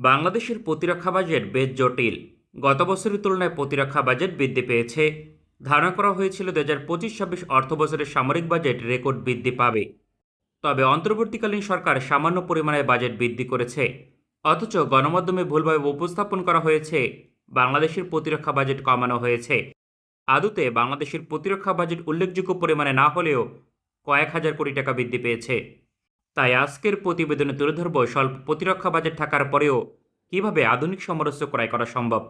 বাংলাদেশের প্রতিরক্ষা বাজেট বেশ জটিল। গত বছরের তুলনায় প্রতিরক্ষা বাজেট বৃদ্ধি পেয়েছে। ধারণা করা হয়েছিল দু হাজার পঁচিশ ছাব্বিশ অর্থ বছরের সামরিক বাজেট রেকর্ড বৃদ্ধি পাবে। তবে অন্তর্বর্তীকালীন সরকার সামান্য পরিমাণে বাজেট বৃদ্ধি করেছে। অথচ গণমাধ্যমে ভুলভাবে উপস্থাপন করা হয়েছে, বাংলাদেশের প্রতিরক্ষা বাজেট কমানো হয়েছে। আদতে বাংলাদেশের প্রতিরক্ষা বাজেট উল্লেখযোগ্য পরিমাণে না হলেও কয়েক হাজার কোটি টাকা বৃদ্ধি পেয়েছে। তাই আজকের প্রতিবেদনে তুলে ধরব স্বল্প প্রতিরক্ষা বাজেট থাকার পরেও কীভাবে আধুনিক সমরস্য ক্রয় করা সম্ভব।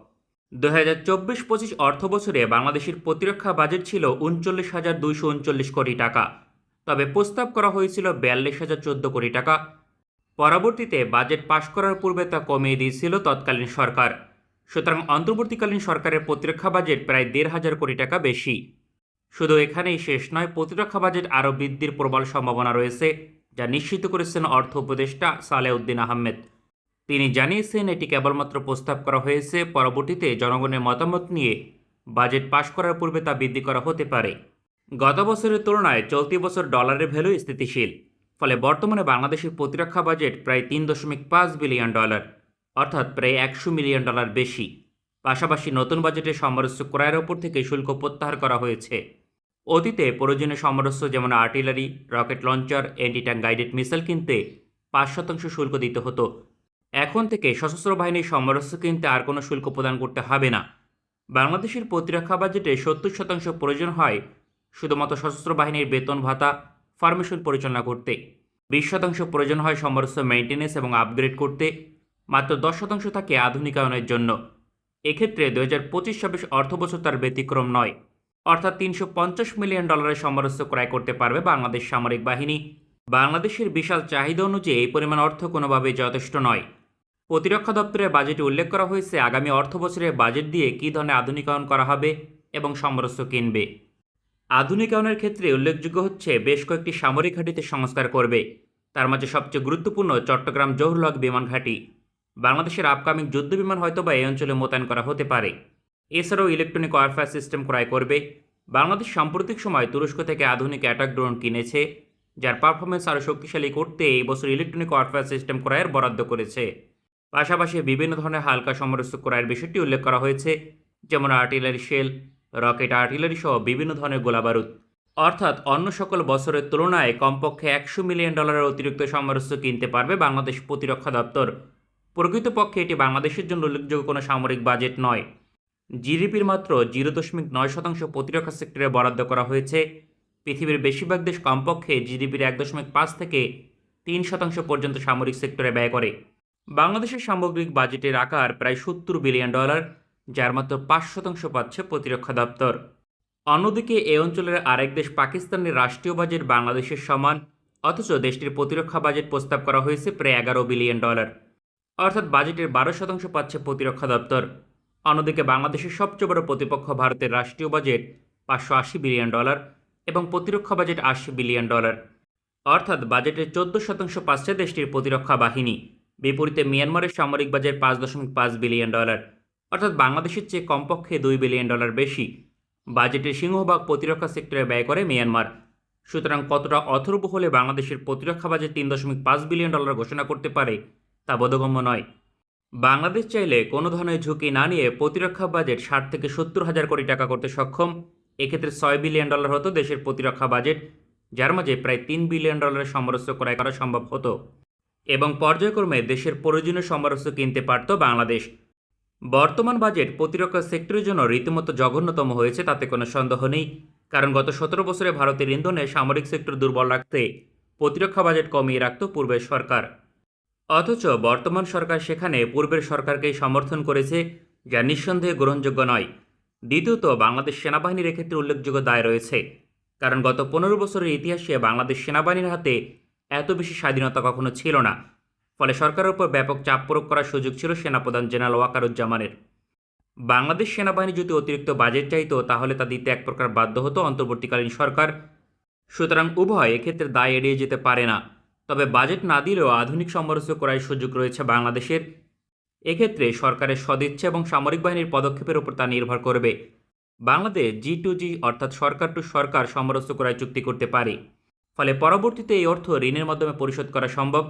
দু হাজার চব্বিশ পঁচিশ অর্থ বছরে বাংলাদেশের প্রতিরক্ষা বাজেট ছিল উনচল্লিশ হাজার দুইশো উনচল্লিশ কোটি টাকা। তবে প্রস্তাব করা হয়েছিল বিয়াল্লিশ হাজার চোদ্দ কোটি টাকা। পরবর্তীতে বাজেট পাশ করার পূর্বে তা কমিয়ে দিয়েছিল তৎকালীন সরকার। সুতরাং অন্তর্বর্তীকালীন সরকারের প্রতিরক্ষা বাজেট প্রায় দেড় হাজার কোটি টাকা বেশি। শুধু এখানেই শেষ নয়, প্রতিরক্ষা বাজেট আরও বৃদ্ধির প্রবল সম্ভাবনা রয়েছে। যা নিশ্চিত করেছেন অর্থ উপদেষ্টা সালেউদ্দিন আহমেদ। তিনি জানিয়েছেন, এটি কেবলমাত্র প্রস্তাব করা হয়েছে, পরবর্তীতে জনগণের মতামত নিয়ে বাজেট পাশ করার পূর্বে তা বৃদ্ধি করা হতে পারে। গত বছরের তুলনায় চলতি বছর ডলারের ভ্যালু স্থিতিশীল, ফলে বর্তমানে বাংলাদেশের প্রতিরক্ষা বাজেট প্রায় তিন দশমিক পাঁচ বিলিয়ন ডলার, অর্থাৎ প্রায় একশো মিলিয়ন ডলার বেশি। পাশাপাশি নতুন বাজেটে সমরস্য ক্রয়ের ওপর থেকে শুল্ক প্রত্যাহার করা হয়েছে। অতীতে প্রয়োজনীয় সমরস্য যেমন artillery, rocket launcher anti tank guided missile কিনতে পাঁচ শতাংশ শুল্ক দিতে হতো। এখন থেকে সশস্ত্র বাহিনীর সমরস্য কিনতে আর কোনো শুল্ক প্রদান করতে হবে না। বাংলাদেশের প্রতিরক্ষা বাজেটে সত্তর শতাংশ প্রয়োজন হয় শুধুমাত্র সশস্ত্র বাহিনীর বেতন ভাতা, ফরমেশন পরিচালনা করতে। বিশ শতাংশ প্রয়োজন হয় সমরস্য মেইনটেনেন্স এবং আপগ্রেড করতে, মাত্র দশ শতাংশ থাকে আধুনিকায়নের জন্য। এক্ষেত্রে দু হাজার পঁচিশ ছাব্বিশ অর্থবছর তার ব্যতিক্রম নয়। অর্থাৎ তিনশো পঞ্চাশ মিলিয়ন ডলারের সমরস্য ক্রয় করতে পারবে বাংলাদেশ সামরিক বাহিনী। বাংলাদেশের বিশাল চাহিদা অনুযায়ী এই পরিমাণ অর্থ কোনোভাবেই যথেষ্ট নয়। প্রতিরক্ষা দপ্তরের বাজেটে উল্লেখ করা হয়েছে আগামী অর্থ বছরের বাজেট দিয়ে কী ধরনের আধুনিকায়ন করা হবে এবং সমরস্য কিনবে। আধুনিকায়নের ক্ষেত্রে উল্লেখযোগ্য হচ্ছে বেশ কয়েকটি সামরিক ঘাঁটিতে সংস্কার করবে। তার মাঝে সবচেয়ে গুরুত্বপূর্ণ চট্টগ্রাম জহুরলক বিমান ঘাঁটি। বাংলাদেশের আপকামিং যুদ্ধ বিমান হয়তোবা এই অঞ্চলে মোতায়েন করা হতে পারে। এছাড়াও ইলেকট্রনিক ওয়ারফেয়ার সিস্টেম ক্রয় করবে। বাংলাদেশ সাম্প্রতিক সময় তুরস্ক থেকে আধুনিক অ্যাটাক ড্রোন কিনেছে, যার পারফরমেন্স আরও শক্তিশালী করতে এই বছর ইলেকট্রনিক ওয়ারফেয়ার সিস্টেম ক্রয়ের বরাদ্দ করেছে। পাশাপাশি বিভিন্ন ধরনের হালকা সমরস্য ক্রয়ের বিষয়টি উল্লেখ করা হয়েছে, যেমন আর্টিলারি শেল রকেট আর্টিলারি সহ বিভিন্ন ধরনের গোলাবারুদ। অর্থাৎ অন্য সকল বছরের তুলনায় কমপক্ষে একশো মিলিয়ন ডলারের অতিরিক্ত সমরস্য কিনতে পারবে বাংলাদেশ প্রতিরক্ষা দপ্তর। প্রকৃতপক্ষে এটি বাংলাদেশের জন্য উল্লেখযোগ্য কোনো সামরিক বাজেট নয়। জিডিপির মাত্র জিরো দশমিক নয় শতাংশ প্রতিরক্ষা সেক্টরে বরাদ্দ করা হয়েছে। পৃথিবীর বেশিরভাগ দেশ কমপক্ষে জিডিপির এক দশমিক পাঁচ থেকে তিন শতাংশ পর্যন্ত সামরিক সেক্টরে ব্যয় করে। বাংলাদেশের সামগ্রিক বাজেটের আকার প্রায় সত্তর বিলিয়ন ডলার, যার মাত্র পাঁচ শতাংশ পাচ্ছে প্রতিরক্ষা দপ্তর। অন্যদিকে, এ অঞ্চলের আরেক দেশ পাকিস্তানের রাষ্ট্রীয় বাজেট বাংলাদেশের সমান, অথচ দেশটির প্রতিরক্ষা বাজেট প্রস্তাব করা হয়েছে প্রায় এগারো বিলিয়ন ডলার। অর্থাৎ বাজেটের বারো শতাংশ পাচ্ছে প্রতিরক্ষা দপ্তর। অন্যদিকে বাংলাদেশের সবচেয়ে বড় প্রতিপক্ষ ভারতের রাষ্ট্রীয় বাজেট পাঁচশো আশি বিলিয়ন ডলার এবং প্রতিরক্ষা বাজেট আশি বিলিয়ন ডলার। অর্থাৎ বাজেটের চোদ্দ শতাংশ পাচ্ছে দেশটির প্রতিরক্ষা বাহিনী। বিপরীতে মিয়ানমারের সামরিক বাজেট পাঁচ দশমিক পাঁচ বিলিয়ন ডলার। অর্থাৎ বাংলাদেশের চেয়ে কমপক্ষে দুই বিলিয়ন ডলার বেশি। বাজেটের সিংহভাগ প্রতিরক্ষা সেক্টরে ব্যয় করে মিয়ানমার। সুতরাং কতটা অথর্ব হলে বাংলাদেশের প্রতিরক্ষা বাজেট তিন দশমিক পাঁচ বিলিয়ন ডলার ঘোষণা করতে পারে তা বোধগম্য নয়। বাংলাদেশ চাইলে কোনো ধরনের ঝুঁকি না নিয়ে প্রতিরক্ষা বাজেট ষাট থেকে সত্তর হাজার কোটি টাকা করতে সক্ষম। এক্ষেত্রে ছয় বিলিয়ন ডলার হতো দেশের প্রতিরক্ষা বাজেট, যার মাঝে প্রায় তিন বিলিয়ন ডলারের সমরস্য ক্রয় করা সম্ভব হতো এবং পর্যায়ক্রমে দেশের প্রয়োজনীয় সমরস্য কিনতে পারত বাংলাদেশ। বর্তমান বাজেট প্রতিরক্ষা সেক্টরের জন্য রীতিমতো জঘন্যতম হয়েছে তাতে কোনো সন্দেহ নেই, কারণ গত সতেরো বছরে ভারতের ইন্ধনে সামরিক সেক্টর দুর্বল রাখতে প্রতিরক্ষা বাজেট কমিয়ে রাখত পূর্বের সরকার। অথচ বর্তমান সরকার সেখানে পূর্বের সরকারকেই সমর্থন করেছে, যা নিঃসন্দেহে গ্রহণযোগ্য নয়। দ্বিতীয়ত, বাংলাদেশ সেনাবাহিনীর এক্ষেত্রে উল্লেখযোগ্য দায় রয়েছে, কারণ গত পনেরো বছরের ইতিহাসে বাংলাদেশ সেনাবাহিনীর হাতে এত বেশি স্বাধীনতা কখনো ছিল না। ফলে সরকারের উপর ব্যাপক চাপ প্রয়োগ করার সুযোগ ছিল সেনাপ্রধান জেনারেল ওয়াকারুজ্জামানের। বাংলাদেশ সেনাবাহিনী যদি অতিরিক্ত বাজেট চাইতো, তাহলে তা দিতে এক প্রকার বাধ্য হতো অন্তর্বর্তীকালীন সরকার। সুতরাং উভয় এক্ষেত্রে দায় এড়িয়ে যেতে পারে না। তবে বাজেট না দিলেও আধুনিক সমরস্য করার সুযোগ রয়েছে বাংলাদেশের। এক্ষেত্রে সরকারের সদিচ্ছা এবং সামরিক বাহিনীর পদক্ষেপের উপর তা নির্ভর করবে। বাংলাদেশ জি টু জি অর্থাৎ সরকার টু সরকার সমরস্য করায় চুক্তি করতে পারে। ফলে পরবর্তীতে এই অর্থ ঋণের মাধ্যমে পরিশোধ করা সম্ভব।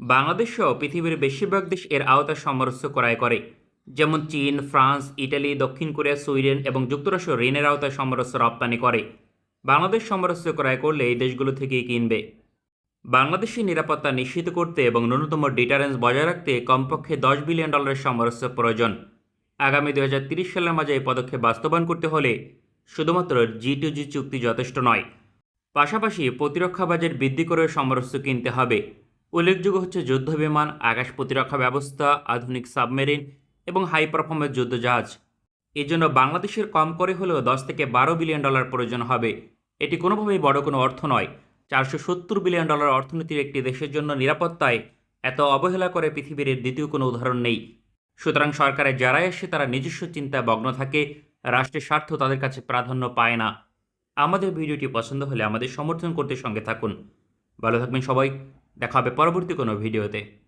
বাংলাদেশ সহ পৃথিবীর বেশিরভাগ দেশ এর আওতায় সমরস্য ক্রয় করে। যেমন চীন, ফ্রান্স, ইটালি, দক্ষিণ কোরিয়া, সুইডেন এবং যুক্তরাষ্ট্র ঋণের আওতায় সমরস্য রপ্তানি করে। বাংলাদেশ সমরস্য ক্রয় করলে এই দেশগুলো থেকেই কিনবে। বাংলাদেশের নিরাপত্তা নিশ্চিত করতে এবং ন্যূনতম ডিটারেন্স বজায় রাখতে কমপক্ষে দশ বিলিয়ন ডলারের সমরস্য প্রয়োজন। আগামী দু সালের মাঝে এই পদক্ষেপ বাস্তবায়ন করতে হলে শুধুমাত্র জি টু জি চুক্তি যথেষ্ট নয়। পাশাপাশি প্রতিরক্ষা বাজেট বৃদ্ধি করে সমরস্য কিনতে হবে। উল্লেখযোগ্য হচ্ছে যুদ্ধ বিমান, আকাশ প্রতিরক্ষা ব্যবস্থা, আধুনিক সাবমেরিন এবং হাই পারফরমেন্স যুদ্ধজাহাজ এর জন্য বাংলাদেশের কম করে হলেও দশ থেকে বারো বিলিয়ন ডলার প্রয়োজন হবে। এটি কোনোভাবেই বড় কোনো অর্থ নয়। চারশো সত্তর বিলিয়ন ডলার অর্থনীতির একটি দেশের জন্য নিরাপত্তায় এত অবহেলা করে পৃথিবীর দ্বিতীয় কোনো উদাহরণ নেই। সুতরাং সরকারে যারাই আসে তারা নিজস্ব চিন্তায় মগ্ন থাকে, রাষ্ট্রের স্বার্থ তাদের কাছে প্রাধান্য পায় না। আমাদের ভিডিওটি পছন্দ হলে আমাদের সমর্থন করতে সঙ্গে থাকুন। ভালো থাকবেন সবাই, দেখা হবে পরবর্তী কোনো ভিডিওতে।